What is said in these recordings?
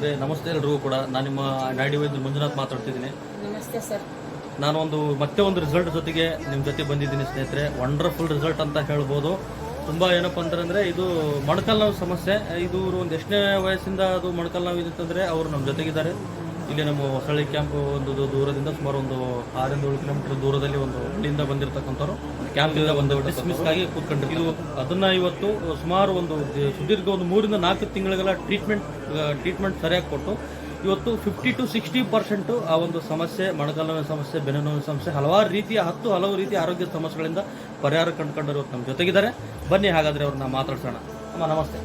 ಸ್ನೇಹಿತರೆ ನಮಸ್ತೆ ಎಲ್ರಿಗೂ ಕೂಡ ನಾನು ನಿಮ್ಮ ನಾಡಿ ವೈದ್ಯ ಮಂಜುನಾಥ್ ಮಾತಾಡ್ತಿದ್ದೀನಿ. ನಮಸ್ತೆ ಸರ್. ನಾನು ಒಂದು ಮತ್ತೆ ಒಂದು ರಿಸಲ್ಟ್ ಜೊತೆಗೆ ನಿಮ್ಮ ಜೊತೆ ಬಂದಿದ್ದೀನಿ ಸ್ನೇಹಿತರೆ. ವಂಡರ್ಫುಲ್ ರಿಸಲ್ಟ್ ಅಂತ ಹೇಳ್ಬೋದು. ತುಂಬ ಏನಪ್ಪ ಅಂತಂದರೆ ಇದು ಮೊಣಕಾಲು ನೋವು ಸಮಸ್ಯೆ. ಇದು ಒಂದು ಎಷ್ಟನೇ ವಯಸ್ಸಿಂದ ಅದು ಮೊಣಕಾಲು ನೋವು ಇದೆ ಅಂತಂದರೆ ಅವರು ನಮ್ಮ ಜೊತೆಗಿದ್ದಾರೆ. ಇಲ್ಲಿ ನಮ್ಮ ಹೊಸಳ್ಳಿ ಕ್ಯಾಂಪ್ ಒಂದು ದೂರದಿಂದ ಸುಮಾರು ಒಂದು ಆರಿಂದ ಏಳು ಕಿಲೋಮೀಟರ್ ದೂರದಲ್ಲಿ ಒಂದು ಹಳ್ಳಿಯಿಂದ ಬಂದಿರತಕ್ಕಂಥವ್ರು. ಕ್ಯಾಂಪಿಂದ ಬಂದು ಡಿಸ್ಮಿಸ್ ಆಗಿ ಕೂತ್ಕೊಂಡಿರು ಇದು ಅದನ್ನು ಇವತ್ತು ಸುಮಾರು ಒಂದು ಸುದೀರ್ಘ ಒಂದು ಮೂರಿಂದ ನಾಲ್ಕು ತಿಂಗಳಿಗೆಲ್ಲ ಟ್ರೀಟ್ಮೆಂಟ್ ಟ್ರೀಟ್ಮೆಂಟ್ ಸರಿಯಾಗಿ ಕೊಟ್ಟು ಇವತ್ತು ಫಿಫ್ಟಿ ಟು ಸಿಕ್ಸ್ಟಿ ಪರ್ಸೆಂಟು ಆ ಒಂದು ಸಮಸ್ಯೆ ಮೊಣಕಾಲು ನೋವಿನ ಸಮಸ್ಯೆ ಬೆನ್ನು ನೋವಿನ ಸಮಸ್ಯೆ, ಹಲವಾರು ರೀತಿಯ, ಹತ್ತು ಹಲವು ರೀತಿಯ ಆರೋಗ್ಯ ಸಮಸ್ಯೆಗಳಿಂದ ಪರಿಹಾರ ಕಂಡುಕೊಂಡರು ನಮ್ಮ ಜೊತೆಗಿದ್ದಾರೆ. ಬನ್ನಿ ಹಾಗಾದರೆ ಅವ್ರನ್ನ ಮಾತಾಡ್ಸೋಣ. ಅಮ್ಮ, ನಮಸ್ತೆ.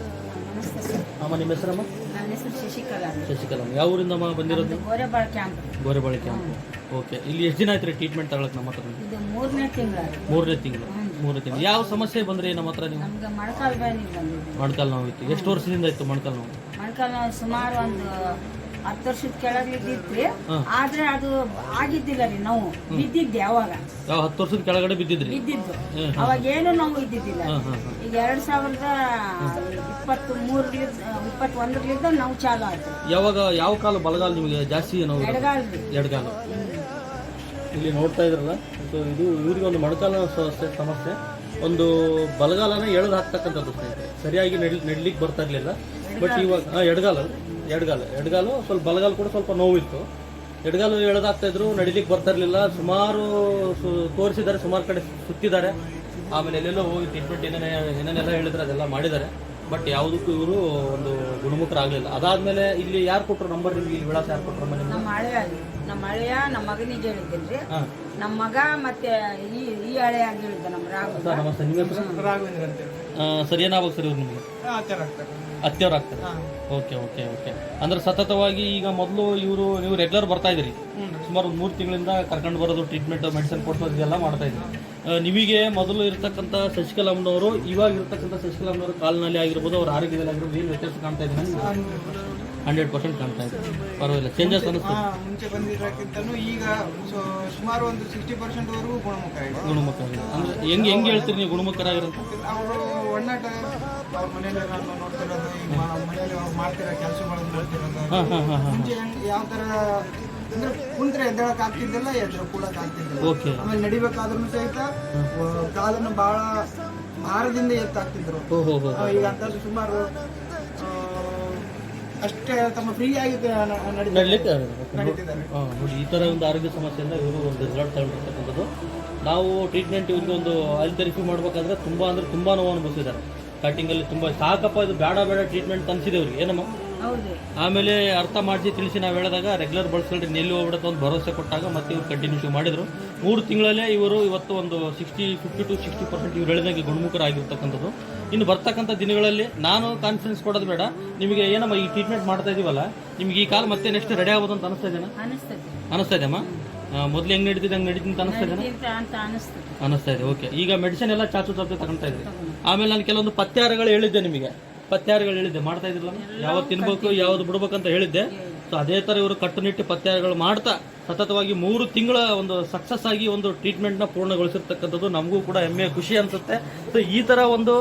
ನಮಸ್ತೆ ಸರ್ ಅಮ್ಮ ನಿಮ್ಮ ಹೆಸರಮ್ಮ? ನನ್ನ ಹೆಸರು ಶಶಿಕಲಾ ಅಂತ. ಶಶಿಕಲಾ ಯಾವ ಊರಿಂದಮ್ಮ ಬಂದಿರೋದು? Gorebal camp Gorebali camp okay ಇಲ್ಲಿ ಎಷ್ಟು ದಿನ ಆಯ್ತು ರೀ ಟ್ರೀಟ್ಮೆಂಟ್ ತಗೊಳಕ್ ನಮ್ಮ ಹತ್ರ ಇದು ಮೂರನೇ ತಿಂಗಳು ಮೂರನೇ ತಿಂಗಳು. ಮೂರನೇ ತಿಂಗಳು. ಯಾವ ಸಮಸ್ಯೆ ಬಂದ್ರಿ ನಮ್ಮ ಹತ್ರ ನೀವು? ನಮ್ಗೆ ಮೊಣಕಾಲು ಬ್ಯಾನಿಗೆ ಬಂದಿದ್ದು ಮೊಣಕಾಲು ನೋವು ಇತ್ತು. ಎಷ್ಟು ವರ್ಷದಿಂದ ಇತ್ತು ಮೊಣಕಾಲು ನೋವು? ಮೊಣಕಾಲು ನಾವು ಸುಮಾರು ಒಂದು ಹತ್ತು ವರ್ಷದ ಕೆಳಗಿದ್ದಿತ್ರಿ ಆದ್ರೆ ಅದು ಆಗಿದ್ದಿಲ್ಲ ರೀ ನಾವು. ಬಿದ್ದಿದ್ದೆ ಅವಾಗ ಯಾವ ಹತ್ತು ವರ್ಷದ ಕೆಳಗಡೆ ಬಿದ್ದಿದ್ರಿ? ಬಿದ್ದಿದ್ದು. ಅವಾಗ ಏನು ನಾವು ಇದ್ದಿದ್ದಿಲ್ಲ. ಹಾಂ ಹಾಂ ಹಾಂ ಈಗ ಎರಡ್ ಸಾವಿರದ ಇಪ್ಪತ್ತು ನಾವು ನೋವು ಚಾಲು ಆಯ್ತು. ಯಾವಾಗ ಯಾವ ಕಾಲ ಬಲಗಾಲ ನಿಮಗೆ ಜಾಸ್ತಿ ನೋವು? ಎಡಗಾಲ ಇಲ್ಲಿ ನೋಡ್ತಾ ಇದ್ರಲ್ಲ ಸೊ ಇದು ಇವರಿಗೆ ಒಂದು ಮೊಣಕಾಲ ಸಮಸ್ಯೆ ಸಮಸ್ಯೆ. ಒಂದು ಬಲಗಾಲನ ಎಳೆದು ಹಾಕ್ತಕ್ಕಂಥದ್ದು ಸ್ನೇಹಿತರೆ ಸರಿಯಾಗಿ ನಡಿ ನಡ್ಲಿಕ್ಕೆ ಬರ್ತಾ ಇರಲಿಲ್ಲ. ಬಟ್ ಇವಾಗ ಹಾಂ ಎಡಗಾಲ. ಎಡಗಾಲು. ಎಡಗಾಲು ಸ್ವಲ್ಪ ಬಲಗಾಲ ಕೂಡ ಸ್ವಲ್ಪ ನೋವಿತ್ತು. ಎಡಗಾಲು ಎಳೆದಾಗ್ತಾ ಇದ್ರು ನಡಿಲಿಕ್ಕೆ ಬರ್ತಾ ಇರಲಿಲ್ಲ. ಸುಮಾರು ತೋರಿಸಿದ್ದಾರೆ ಸುಮಾರು ಕಡೆ ಸುತ್ತಿದ್ದಾರೆ. ಆಮೇಲೆ ಎಲ್ಲೆಲ್ಲೋ ಹೋಗಿ ಟ್ರೀಟ್ಮೆಂಟ್ ಏನೇನೇ ಏನೇನೆಲ್ಲ ಹೇಳಿದ್ರೆ ಅದೆಲ್ಲ ಮಾಡಿದ್ದಾರೆ. ಬಟ್ ಯಾವುದಕ್ಕೂ ಇವರು ಒಂದು ಗುಣಮುಖರಾಗಲಿಲ್ಲ. ಅದಾದ್ಮೇಲೆ ಇಲ್ಲಿ ಯಾರು ಕೊಟ್ಟರು ನಂಬರ್ ನಿಮ್ಗೆ? ಇಲ್ಲಿ ವಿಳಾಸ ಯಾರು ಕೊಟ್ಟರು ನಮ್ಮ ನಮ್ಮ ಹಳೆಯ ನಮ್ಮ ಹಳೆಯ ನಮ್ಮ ಮಗನಿಗೆ ಹೇಳಿದ್ದೀನಿ ಹಾಂ. ನಮ್ಮ ಮಗ ಮತ್ತೆ ಈ ಈ ಹಳೆ ಆಗಿರುತ್ತೆ ಹೇಳಿದ್ದ ನಮ್ಮ ರಾಘವ. ಸರ್ ನಮಸ್ತೆ. ನಿಮ್ಮ ಹೆಸರು? ರಾಘವೇಂದ್ರ ಅಂತೇಳಿ ಆ, ಸರ್ ಏನಾಗ್ಬೇಕು ಸರ್ ಇವ್ರು ನಿಮಗೆ? ಆಚಾರ ಆಗ್ತಾರೆ. Okay okay okay. ಅಂದ್ರೆ ಸತತವಾಗಿ ಈಗ ಮೊದಲು ಇವರು ನೀವು ರೆಗ್ಯುಲರ್ ಬರ್ತಾ ಇದ್ರಿ ಸುಮಾರು ಒಂದು ಮೂರು ತಿಂಗಳಿಂದ ಕರ್ಕೊಂಡು ಬರೋದು ಟ್ರೀಟ್ಮೆಂಟ್ ಮೆಡಿಸಿನ್ ಕೊಡ್ಸೋದು ಇದೆಲ್ಲ ಮಾಡ್ತಾ ಇದ್ದೀರಿ. ಆ, ನಿಮಗೆ ಮೊದಲು ಇರತಕ್ಕಂಥ ಶಶಿಕಲಾಮ್ನವರು ಇವಾಗ ಇರತಕ್ಕಂಥ ಶಶಿಕಲಾಮ್ನವರು ಕಾಲಿನಲ್ಲಿ ಆಗಿರ್ಬೋದು ಅವ್ರ ಆರೋಗ್ಯದಲ್ಲಿ ಆಗಿರ್ಬೋದು ಏನು ವ್ಯತ್ಯಾಸ ಕಾಣ್ತಾ ಇದ್ದೀನಿ ಹಂಡ್ರೆಡ್ ಪರ್ಸೆಂಟ್ ಕಾಣ್ತಾ ಇದೆ. ಪರವಾಗಿಲ್ಲ ಚೇಂಜಸ್ ಅನ್ನಿಸ್ತು. ಮುಂಚೆ ಬಂದಿರೋಕ್ಕಿಂತನೂ ಈಗ ಸುಮಾರು ಒಂದು ಸಿಕ್ಸ್ಟಿ ಪರ್ಸೆಂಟ್ ವರೆಗೂ ಗುಣಮುಖ ಆಗಿದೆ ಗುಣಮುಖ ಆಗಿದೆ. ಅಂದ್ರೆ ಹೆಂಗೆ ಹೆಂಗೆ ಹೇಳ್ತೀರಿ ನೀವು ಗುಣಮುಖರಾಗಿರೋದು? ಅವರು ಒಣ್ಣಾಟ ಅವ್ರ ಮನೇಲಿ ನಾನು ನೋಡ್ತಿರೋದು ಈಗ ಮ- ಮನೇಲಿ ಅವ್ರು ಮಾಡ್ತಿರೋ ಕೆಲಸಗಳನ್ನು ನೋಡ್ತಿರೋದು. ಮುಂಚೆ ಯಾವ ತರ ಅಂದ್ರೆ ಕುಂತ್ರೆ ಎದ್ದೇಳಕ್ ಆಗ್ತಿದ್ದಿಲ್ಲ ಎದ್ರು ಕೂಡಕ್ ಆಗ್ತಿದ್ದಿಲ್ಲ. ಓಕೆ ಆಮೇಲೆ ನಡಿಬೇಕಾದ್ರೂ ಸಹಿತ ಕಾಲನ್ನು ಬಹಳ ಭಾರದಿಂದ ಎತ್ತಾಗ್ತಿದ್ರು ಓಹೋ ಹೋ ಈಗ ಅಂತ ಸುಮಾರು ಆ, ಅಷ್ಟೇ ತಮ್ಮ ಫ್ರೀ ಆಗಿ ನಡ್ಲಿಕ್ಕೆ ನಡೀತಿದ್ದಾರೆ. ಹಾಂ ನೋಡಿ ಈ ಥರ ಒಂದು ಆರೋಗ್ಯ ಸಮಸ್ಯೆಯಿಂದ ಇವರು ಒಂದು ರಿಸಲ್ಟ್ ತಗೊಂಡಿರ್ತಕ್ಕಂಥದ್ದು. ನಾವು ಟ್ರೀಟ್ಮೆಂಟ್ ಇವ್ರಿಗೆ ಒಂದು ಆಯಿಲ್ ಥೆರಪಿ ಮಾಡ್ಬೇಕಾದ್ರೆ ತುಂಬ ಅಂದರೆ ತುಂಬ ನೋವು ಅನುಭವಿಸಿದ್ದಾರೆ ಅಲ್ಲಿ ತುಂಬ ಸಾಕಪ್ಪ ಇದು ಬೇಡ ಬೇಡ ಟ್ರೀಟ್ಮೆಂಟ್ ತನ್ಸಿದೆ ಅವ್ರಿಗೆ. ಏನಮ್ಮ? ಆಮೇಲೆ ಅರ್ಥ ಮಾಡಿಸಿ ತಿಳಿಸಿ ನಾವು ಹೇಳಿದಾಗ ರೆಗ್ಯುಲರ್ ಬಳಸಲ್ರಿ ನೆಲ್ಲಿ ಹೋಗ್ಬಿಡುತ್ತೆ ಒಂದು ಭರವಸೆ ಕೊಟ್ಟಾಗ ಮತ್ತೆ ಇವ್ರು ಕಂಟಿನ್ಯೂಸ್ ಮಾಡಿದ್ರು. ಮೂರು ತಿಂಗಳಲ್ಲೇ ಇವರು ಇವತ್ತು ಒಂದು sixty fifty to sixty percent ಇವ್ರು ಹೇಳಿದಂಗೆ ಗುಣಮುಖರಾಗಿರ್ತಕ್ಕಂಥದ್ದು. ಇನ್ನು ಬರ್ತಕ್ಕಂಥ ದಿನಗಳಲ್ಲಿ ನಾನು ಕಾನ್ಫಿಡೆನ್ಸ್ ಕೊಡೋದು ಬೇಡ. ನಿಮಗೆ ಏನಮ್ಮ ಈ ಟ್ರೀಟ್ಮೆಂಟ್ ಮಾಡ್ತಾ ಇದೀವಲ್ಲ? ನಿಮ್ಗೆ ಈ ಕಾಲ ಮತ್ತೆ ನೆಕ್ಸ್ಟ್ ರೆಡಿ ಆಗೋದು ಅಂತ ಅನಿಸ್ತಾ ಇದೇನಾ? ಅನಿಸ್ತಾ ಇದೆಯಮ್ಮ? ಮೊದಲು ಹೆಂಗ್ ನಡೀತಿದೆ ಹಂಗೆ ನಡೀತಿ ಅಂತ ಅನಿಸ್ತಾ ಇದೆ. ಅನಿಸ್ತಾ ಇದೆ ಓಕೆ ಈಗ ಮೆಡಿಸಿನ್ ಎಲ್ಲ ಚಾಚು ಚಾಚು ತಗೊಂತಾ ಇದ್ರಿ ಆಮೇಲೆ ನಾನು ಕೆಲವೊಂದು ಪತ್ಯಾರಗಳು ಹೇಳಿದ್ದೆ ನಿಮಗೆ. ಪತ್ಯಾರಗಳು ಹೇಳಿದ್ದೆ. ಮಾಡ್ತಾ ಇದ್ರಲ್ಲ? ಯಾವ್ದು ತಿನ್ಬೇಕು ಯಾವ್ದು ಬಿಡ್ಬೇಕಂತ ಹೇಳಿದ್ದೆ. ಸೊ ಅದೇ ತರ ಇವರು ಕಟ್ಟುನಿಟ್ಟು ಪತ್ಯಾರಗಳು ಮಾಡ್ತಾ ಸತತವಾಗಿ ಮೂರು ತಿಂಗಳ ಒಂದು ಸಕ್ಸಸ್ ಆಗಿ ಒಂದು ಟ್ರೀಟ್ಮೆಂಟ್ನ ಪೂರ್ಣಗೊಳಿಸಿರ್ತಕ್ಕಂಥದ್ದು ನಮಗೂ ಕೂಡ ಹೆಮ್ಮೆ ಖುಷಿ ಅನ್ಸುತ್ತೆ. ಸೊ ಈ ತರ ಒಂದು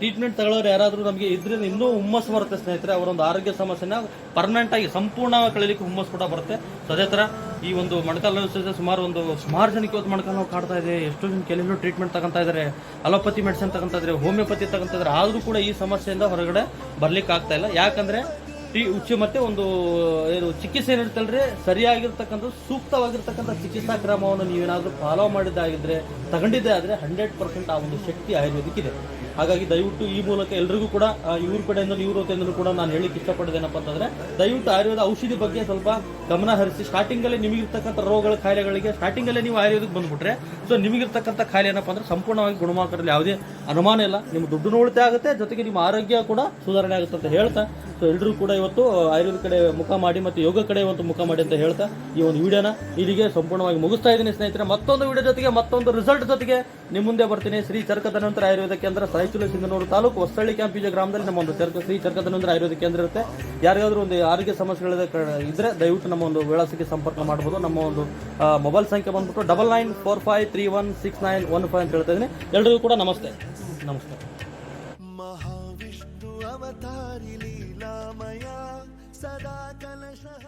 ಟ್ರೀಟ್ಮೆಂಟ್ ತಗೊಳ್ಳೋರು ಯಾರಾದರೂ ನಮಗೆ ಇದ್ರಿಂದ ಇನ್ನೂ ಹುಮ್ಮಸ್ಸು ಬರುತ್ತೆ ಸ್ನೇಹಿತರೆ. ಅವರೊಂದು ಆರೋಗ್ಯ ಸಮಸ್ಯೆನ ಪರ್ಮನೆಂಟ್ ಆಗಿ ಸಂಪೂರ್ಣವಾಗಿ ಕಳೀಲಿಕ್ಕೆ ಹುಮ್ಮಸ್ಸು ಕೂಡ ಬರುತ್ತೆ. ಸೊ ಅದೇ ತರ ಈ ಒಂದು ಮೊಣಕಾಲು ಸುಮಾರು ಒಂದು ಸುಮಾರು ಜನಕ್ಕೆ ಇವತ್ತು ಮೊಣಕಾಲು ನೋವು ಕಾಡ್ತಾ ಇದೆ. ಎಷ್ಟೋ ಜನ ಕೆಲವರು ಟ್ರೀಟ್ಮೆಂಟ್ ತಗೊಂತಾ ಇದ್ದಾರೆ ಅಲೋಪತಿ ಮೆಡಿಸಿನ್ ತಗೊಂತಾ ಇದ್ದಾರೆ ಹೋಮಿಯೋಪತಿ ತಗೊಂತಾ ಇದ್ದಾರೆ ಆದರೂ ಕೂಡ ಈ ಸಮಸ್ಯೆಯಿಂದ ಹೊರಗಡೆ ಬರ್ಲಿಕ್ಕೆ ಆಗ್ತಾ ಇಲ್ಲ. ಯಾಕಂದ್ರೆ ಈ ಉಚ್ಚು ಮತ್ತೆ ಒಂದು, ಏನು ಚಿಕಿತ್ಸೆ ಏನಿರ್ತಲ್ರಿ ಸರಿಯಾಗಿರ್ತಕ್ಕಂಥ, ಸೂಕ್ತವಾಗಿರ್ತಕ್ಕಂಥ ಚಿಕಿತ್ಸಾ ಕ್ರಮವನ್ನು ನೀವೇನಾದರೂ ಫಾಲೋ ಮಾಡಿದ್ದಾಗಿದ್ರೆ, ತಗೊಂಡಿದ್ದೆ ಆದರೆ ಹಂಡ್ರೆಡ್ ಪರ್ಸೆಂಟ್ ಆ ಒಂದು ಶಕ್ತಿ ಆಯುರ್ವೇದಿಕ್ ಇದೆ ಹಾಗಾಗಿ ದಯವಿಟ್ಟು ಈ ಮೂಲಕ ಎಲ್ರಿಗೂ ಕೂಡ ಇವ್ರ ಕಡೆಯಿಂದ ಇವ್ರ ವತಿಯಿಂದಲೂ ಕೂಡ ನಾನು ಹೇಳಿಕ್ಕೆ ಇಷ್ಟಪಡೋದೇನಪ್ಪ ಅಂತಂದ್ರೆ, ದಯವಿಟ್ಟು ಆಯುರ್ವೇದ ಔಷಧಿ ಬಗ್ಗೆ ಸ್ವಲ್ಪ ಗಮನ ಹರಿಸಿ ಸ್ಟಾರ್ಟಿಂಗಲ್ಲಿ ನಿಮಗಿರ್ತಕ್ಕಂಥ ರೋಗಗಳ ಕಾಯಿಲೆಗಳಿಗೆ ಸ್ಟಾರ್ಟಿಂಗಲ್ಲೇ ನೀವು ಆಯುರ್ವೇದಕ್ಕೆ ಬಂದ್ಬಿಟ್ರೆ ಸೊ ನಿಮಗಿರ್ತಕ್ಕಂಥ ಕಾಯಿಲೆ ಏನಪ್ಪ ಅಂದ್ರೆ ಸಂಪೂರ್ಣವಾಗಿ ಗುಣಮಾಕರಲ್ಲಿ ಯಾವುದೇ ಅನುಮಾನ ಇಲ್ಲ. ನಿಮ್ಮ ದುಡ್ಡು ಉಳಿತಾಯ ಆಗುತ್ತೆ, ಜೊತೆಗೆ ನಿಮ್ಮ ಆರೋಗ್ಯ ಕೂಡ ಸುಧಾರಣೆ ಆಗುತ್ತೆ ಅಂತ ಹೇಳ್ತಾ ಸೊ ಎಲ್ಲರೂ ಕೂಡ ಇವತ್ತು ಆಯುರ್ವೇದ ಕಡೆ ಮುಖ ಮಾಡಿ ಮತ್ತು ಯೋಗ ಕಡೆ ಒಂದು ಮುಖ ಮಾಡಿ ಅಂತ ಹೇಳ್ತಾ ಈ ಒಂದು ವಿಡಿಯೋನ ಇಲ್ಲಿಗೆ ಸಂಪೂರ್ಣವಾಗಿ ಮುಗಿಸ್ತಾ ಇದ್ದೀನಿ, ಸ್ನೇಹಿತರೆ. ಮತ್ತೊಂದು ವಿಡಿಯೋ ಜೊತೆಗೆ, ಮತ್ತೊಂದು ರಿಸಲ್ಟ್ ಜೊತೆಗೆ ನಿಮ್ಮ ಮುಂದೆ ಬರ್ತೀನಿ. ಶ್ರೀ ಚರ್ಕಧನಂತರ ಆಯುರ್ವೇದ ಕೇಂದ್ರ, ರಾಯಚೂರು, ಸಿಂಧನೂರು ತಾಲೂಕು, ಹೊಸಳ್ಳಿ ಕ್ಯಾಂಪಿಜ ಗ್ರಾಮದಲ್ಲಿ ನಮ್ಮ ಒಂದು ಚರ್ಕ ಶ್ರೀ ಚರ್ಕಧನಂತರ ಆಯುರ್ವೇದ ಕೇಂದ್ರ ಇರುತ್ತೆ. ಯಾರಿಗಾದ್ರೂ ಒಂದು ಆರೋಗ್ಯ ಸಮಸ್ಯೆಗಳ ಇದ್ರೆ ದಯವಿಟ್ಟು ನಮ್ಮ ಒಂದು ವಿಳಾಸಕ್ಕೆ ಸಂಪರ್ಕ ಮಾಡ್ಬೋದು. ನಮ್ಮ ಒಂದು ಮೊಬೈಲ್ ಸಂಖ್ಯೆ ಬಂದ್ಬಿಟ್ಟು double nine four five three one six nine one five ಅಂತ ಹೇಳ್ತಾ ಇದ್ದೀನಿ. ಎಲ್ಲರಿಗೂ ಕೂಡ ನಮಸ್ತೆ. ನಮಸ್ತೆ. ಮಹಾವಿಷ್ಣು ಅವತಾರಿಲಿ ಸಮಯ ಸದಾ ಕಲಶಹ